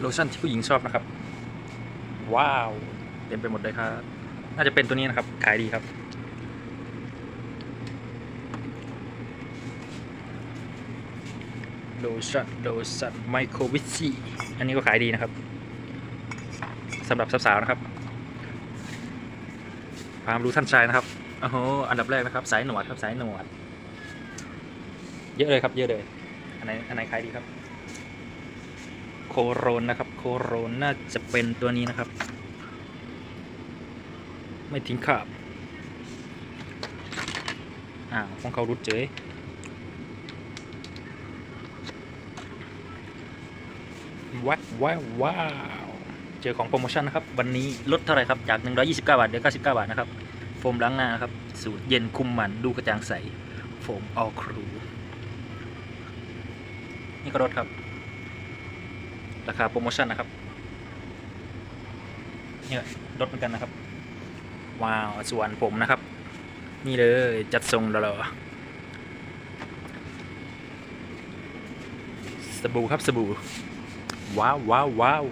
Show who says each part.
Speaker 1: โลชั่นที่ผู้หญิงชอบนะครับ ว้าว เต็มไปหมดเลยครับ น่าจะเป็นตัวนี้นะครับ ขายดีครับโลชั่นโลชั่นไมโครวิซีอันนี้ก็ขายดีนะครับสำหรับสาวๆนะครับความรู้ท่านชายนะครับโอ้โหอันดับแรกนะครับ สายหนวดครับสายหนวด เยอะเลยครับ เยอะเลย อันไหนอันไหนขายดีครับ โคโรนนะครับ โคโรนน่าจะเป็นตัวนี้นะครับ ไม่ทิ้งขาบอ้าของเขารุดเจยว้าวว้าววาวเจอของโปรโมชั่นนะครับ วันนี้ลดเท่าไหร่ครับ จาก 129 บาทเหลือ 99 บาทนะครับ โฟมล้างหน้านะครับ สูตรเย็นคุมมันดูกระจ่างใส โฟมออครู นี่ก็ลดครับ ราคาโปรโมชั่นนะครับเนี่ยลดเหมือนกันนะครับ ว้าว ส่วนผมนะครับ นี่เลยจัดทรงแล้วเรอสบู่ครับสบู่ว้าวว้าวว้าว